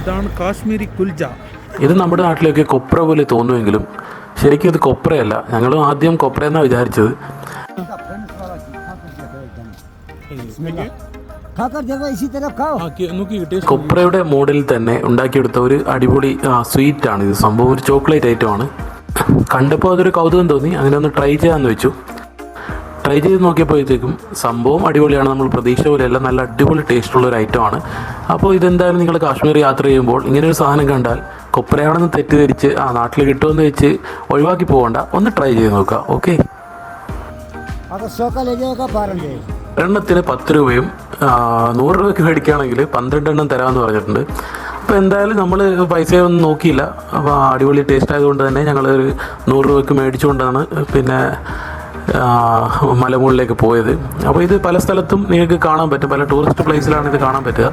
ഇതാണ് കാശ്മീരി കുൽജ. ഇത് നമ്മുടെ നാട്ടിലൊക്കെ കൊപ്ര പോലെ തോന്നുമെങ്കിലും ശരിക്കും ഇത് കൊപ്രയല്ല. ഞങ്ങൾ ആദ്യം കൊപ്ര എന്നാണ് വിചാരിച്ചത്. കൊപ്രയുടെ മോഡലിൽ തന്നെ ഉണ്ടാക്കിയെടുത്ത ഒരു അടിപൊളി സ്വീറ്റ് ആണ് ഇത്. സംഭവം ഒരു ചോക്ലേറ്റ് ഐറ്റമാണ്. കണ്ടപ്പോൾ അതൊരു കൗതുകം തോന്നി. അങ്ങനെ ഒന്ന് ട്രൈ ചെയ്യാന്ന് വെച്ചു. ട്രൈ ചെയ്ത് നോക്കിയപ്പോഴത്തേക്കും സംഭവം അടിപൊളിയാണ്. നമ്മൾ പ്രതീക്ഷ പോലെയല്ല നല്ല അടിപൊളി ടേസ്റ്റുള്ള ഒരു ആണ്. അപ്പോൾ ഇതെന്തായാലും നിങ്ങൾ കാശ്മീർ യാത്ര ചെയ്യുമ്പോൾ ഇങ്ങനെ ഒരു സാധനം കണ്ടാൽ കൊപ്രയാണെന്ന് തെറ്റിദ്ധരിച്ച് ആ നാട്ടിൽ കിട്ടുമെന്ന് വെച്ച് ഒഴിവാക്കി പോകണ്ട. ഒന്ന് ട്രൈ ചെയ്ത് നോക്കുക ഓക്കെ എണ്ണത്തിന് പത്ത് രൂപയും നൂറ് രൂപയ്ക്ക് മേടിക്കുകയാണെങ്കിൽ പന്ത്രണ്ട് എണ്ണം തരാമെന്ന് പറഞ്ഞിട്ടുണ്ട്. അപ്പോൾ എന്തായാലും നമ്മൾ പൈസയൊന്നും നോക്കിയില്ല. അപ്പോൾ അടിപൊളി ടേസ്റ്റ് ആയതുകൊണ്ട് തന്നെ ഞങ്ങൾ ഒരു നൂറ് രൂപയ്ക്ക് മേടിച്ചുകൊണ്ടാണ് പിന്നെ മലമുകളിലേക്ക് പോയത്. അപ്പോൾ ഇത് പല സ്ഥലത്തും നിങ്ങൾക്ക് കാണാൻ പറ്റും. പല ടൂറിസ്റ്റ് പ്ലേസിലാണ് ഇത് കാണാൻ പറ്റുക.